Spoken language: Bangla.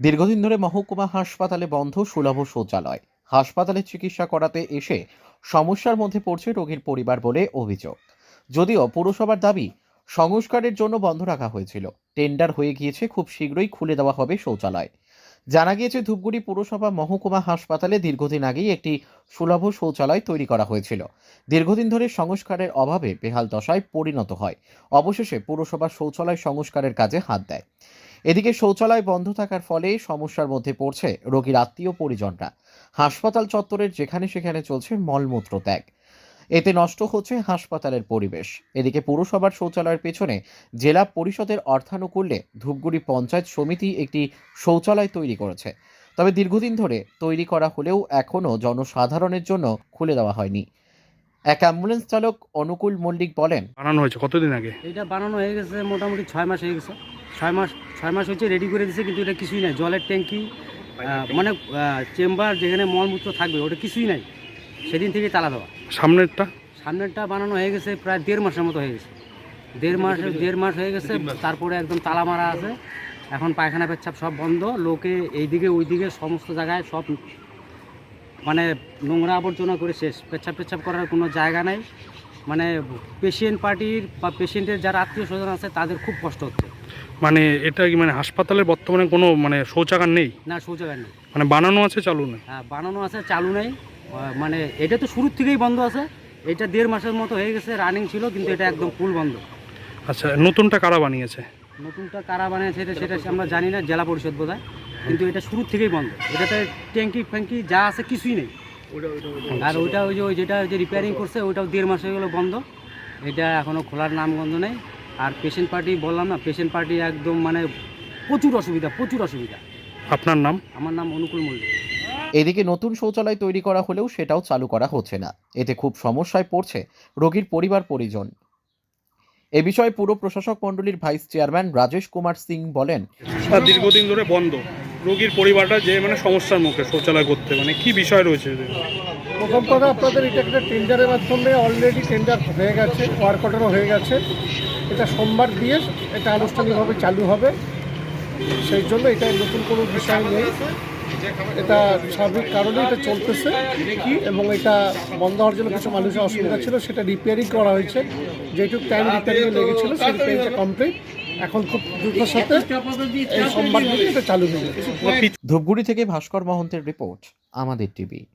দীর্ঘদিন ধরে মহকুমা হাসপাতালে বন্ধ সুলভ শৌচালয়। হাসপাতালে চিকিৎসা করাতে এসে সমস্যার মধ্যে পড়ছে রোগীর পরিবার বলে অভিযোগ। যদিও পুরসভার দাবি, সংস্কারের জন্য বন্ধ রাখা হয়েছিল। টেন্ডার হয়ে গিয়েছে, খুব শীঘ্রই খুলে দেওয়া হবে শৌচালয়। জানা গিয়েছে, ধূপগুড়ি পুরসভা মহকুমা হাসপাতালে দীর্ঘদিন আগেই একটি সুলভ শৌচালয় তৈরি করা হয়েছিল। দীর্ঘদিন ধরে সংস্কারের অভাবে বেহাল দশায় পরিণত হয়। অবশেষে পুরসভা শৌচালয় সংস্কারের কাজে হাত দেয়। এদিকে শৌচালয় বন্ধ থাকার ফলে সমস্যার মধ্যে পড়ছে রোগীর আত্মীয় পরিজনরা। হাসপাতাল চত্বরের যেখানে সেখানে চলছে মলমূত্র ত্যাগ। এতে নষ্ট হচ্ছে হাসপাতালের পরিবেশ। এদিকে পুরসভার শৌচালয়ের পেছনে জেলা পরিষদের অর্থানুকূল্যে ধূপগুড়ি পঞ্চায়েত সমিতি একটি শৌচালয় তৈরি করেছে। তবে দীর্ঘদিন ধরে তৈরি করা হলেও এখনও জনসাধারণের জন্য খুলে দেওয়া হয়নি। এক অ্যাম্বুলেন্স চালক অনুকূল মল্লিক বলেন বানানো হয়েছে কতদিন আগে? এটা বানানো হয়ে গেছে মোটামুটি ছয় মাস হয়ে গেছে। ছয় মাস ছয় মাস হচ্ছে রেডি করে দিয়েছে কিন্তু এটা কিছুই নাই। জলের ট্যাঙ্কি মানে চেম্বার যেখানে মলমূত্র থাকবে ওটা কিছুই নাই। সেদিন থেকে তালা দেওয়া। সামনেরটা? সামনেরটা বানানো হয়ে গেছে প্রায় দেড় মাসের মতো হয়ে গেছে। দেড় মাস দেড় মাস হয়ে গেছে তারপরে একদম তালা মারা আছে। এখন পায়খানা পেচ্ছাপ সব বন্ধ। লোকে এইদিকে ওইদিকে সমস্ত জায়গায় সব মানে নোংরা আবর্জনা করে শেষ। পেচ্ছাপ পেচ্ছাপ করার কোনো জায়গা নাই। মানে পেশেন্ট পার্টির বা পেশেন্টের যারা আত্মীয় স্বজন আছে তাদের খুব কষ্ট হচ্ছে। মানে এটা কি মানে হাসপাতালের বর্তমানে কোনো মানে শৌচাগার নেই? না শৌচাগার নেই। মানে বানানো আছে চালু নেই? হ্যাঁ, বানানো আছে চালু নেই। মানে এটা তো শুরুর থেকেই বন্ধ আছে। এটা দেড় মাসের মতো হয়ে গেছে রানিং ছিল কিন্তু এটা একদম ফুল বন্ধ। আচ্ছা নতুনটা কারা বানিয়েছে? নতুনটা কারা বানিয়েছে এটা সেটা আমরা জানি না জেলা পরিষদ বোধহয়। কিন্তু এটা শুরুর থেকেই বন্ধ। এটাতে ট্যাঙ্কি ফ্যাঙ্কি যা আছে কিছুই নেই। আর ওইটা ওই যে ওই যেটা যে রিপেয়ারিং করছে ওইটাও দেড় মাস হয়ে গেলো বন্ধ। এটা এখনও খোলার নামগন্ধ নেই। আর পেশেন্ট পার্টি বললাম না পেশেন্ট পার্টি একদম মানে প্রচুর অসুবিধা প্রচুর অসুবিধা। আপনার নাম? আমার নাম অনুকূল মল্লিক। এদিকে নতুন শৌচালয় তৈরি করা হলেও সেটাও চালু করা হচ্ছে না। এতে খুব সমস্যায় পড়ছে রোগীর পরিবার পরিজন। এ বিষয়ে পুর প্রশাসক মন্ডলীর ভাইস চেয়ারম্যান রাজেশ কুমার সিং বলেন দীর্ঘদিন ধরে বন্ধ। রোগীর পরিবারটা যে মানে সমস্যার মুখে শৌচালয় করতে মানে কি বিষয় রয়েছে প্রথম কথা, আপনাদের এটা একটা টেন্ডারের মাধ্যমে অলরেডি টেন্ডার হয়ে গেছে ওয়ার্ক হয়ে গেছে। এটা সোমবার দিয়ে এটা আনুষ্ঠানিকভাবে চালু হবে। সেই জন্য এটা নতুন কোনো বিষয় নেই। এটা স্বাভাবিক কারণে এটা চলতেছে। এবং এটা বন্ধ হওয়ার জন্য কিছু মানুষের অসুবিধা ছিল, সেটা রিপেয়ারিং করা হয়েছে। যেটুকু টাইম রিপেয়ারিং লেগেছিল সেই রিপেয়ারিংটা কমপ্লিট এখন খুব চালু ধূপগুড়ি থেকে ভাস্কর মহন্তের রিপোর্ট আমাদের টিভি।